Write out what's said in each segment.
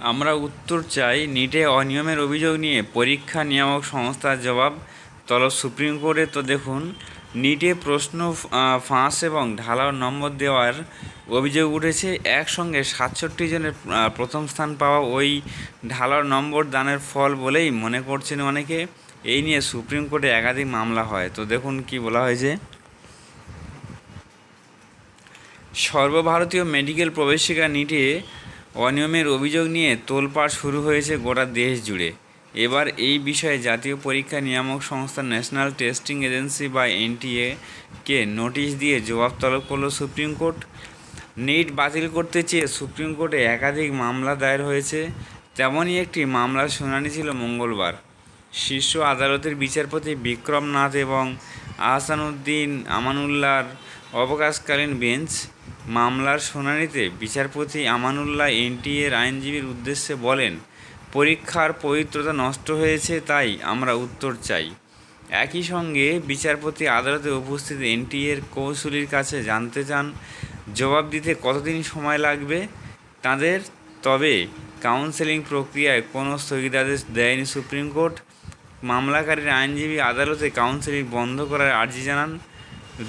আমরা উত্তর চাই, নিটে অনিয়মের অভিযোগ নিয়ে পরীক্ষা নিয়ামক সংস্থার জবাব। তলব সুপ্রিম কোর্টে তো দেখুন, নিটে প্রশ্ন ফাঁস এবং ঢালাও নম্বর দেওয়ার অভিযোগ উঠেছে। একসঙ্গে সাতষট্টি জনের প্রথম স্থান পাওয়া ওই ঢালাও নম্বর দানের ফল বলেই মনে করছেন অনেকে। এই নিয়ে সুপ্রিম কোর্টে একাধিক মামলা হয়। তো দেখুন কি বলা হয়েছে। সর্বভারতীয় মেডিকেল প্রবেশিকা নিটে অনিয়মের অভিযোগ নিয়ে তোলপাড় শুরু হয়েছে গোটা দেশ জুড়ে। এবার এই বিষয়ে জাতীয় পরীক্ষা নিয়ামক সংস্থা ন্যাশনাল টেস্টিং এজেন্সি বা এনটিএ কে নোটিশ দিয়ে জবাব তলব করল সুপ্রিম কোর্ট। নিট বাতিল করতে চেয়ে সুপ্রিম কোর্টে একাধিক মামলা দায়ের হয়েছে। তেমনই একটি মামলার শুনানি ছিল মঙ্গলবার। শীর্ষ আদালতের বিচারপতি বিক্রম নাথ এবং আহসানুদ্দিন আমানুল্লাহর অবকাশকালীন বেঞ্চ মামলার শুনানিতে বিচারপতি আমানুল্লাহ এনটিএর আইনজীবীর উদ্দেশ্যে বলেন, পরীক্ষার পবিত্রতা নষ্ট হয়েছে, তাই আমরা উত্তর চাই। একই সঙ্গে বিচারপতি আদালতে উপস্থিত এনটিএর কৌশলীর কাছে জানতে চান, জবাব দিতে কতদিন সময় লাগবে? তাদের, তবে কাউন্সেলিং প্রক্রিয়ায় কোনো স্থগিতাদেশ দেয়নি সুপ্রিম কোর্ট। মামলাকারীর আইনজীবী আদালতে কাউন্সেলিং বন্ধ করার আর্জি জানান।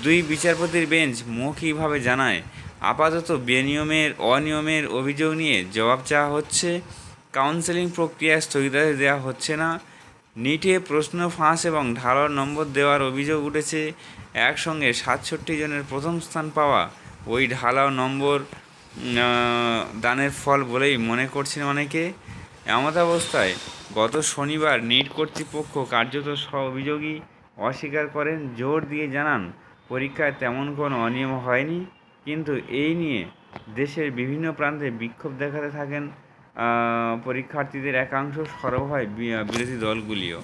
দুই বিচারপতির বেঞ্চ মৌখিকভাবে জানায় আপাতত বেনিয়মের, অনিয়মের অভিযোগ নিয়ে জবাব চাওয়া হচ্ছে। কাউন্সেলিং প্রক্রিয়ায় স্থগিতাদেশ দেওয়া হচ্ছে না। নিটে প্রশ্ন ফাঁস এবং ঢালার নম্বর দেওয়ার অভিযোগ উঠেছে। একসঙ্গে সাতষট্টি জনের প্রথম স্থান পাওয়া ওই ঢালাও নম্বর দানের ফল বলেই মনে করছেন অনেকে। এমতাবস্থায় গত শনিবার নিট কর্তৃপক্ষ কার্যত সব অভিযোগই অস্বীকার করেন। জোর দিয়ে জানান, পরীক্ষায় তেমন কোনো অনিয়ম হয়নি। কিন্তু এই নিয়ে দেশের বিভিন্ন প্রান্তে বিক্ষোভ দেখাতে থাকেন পরীক্ষার্থীদের একাংশ সরব হয় বিরোধী দলগুলিও।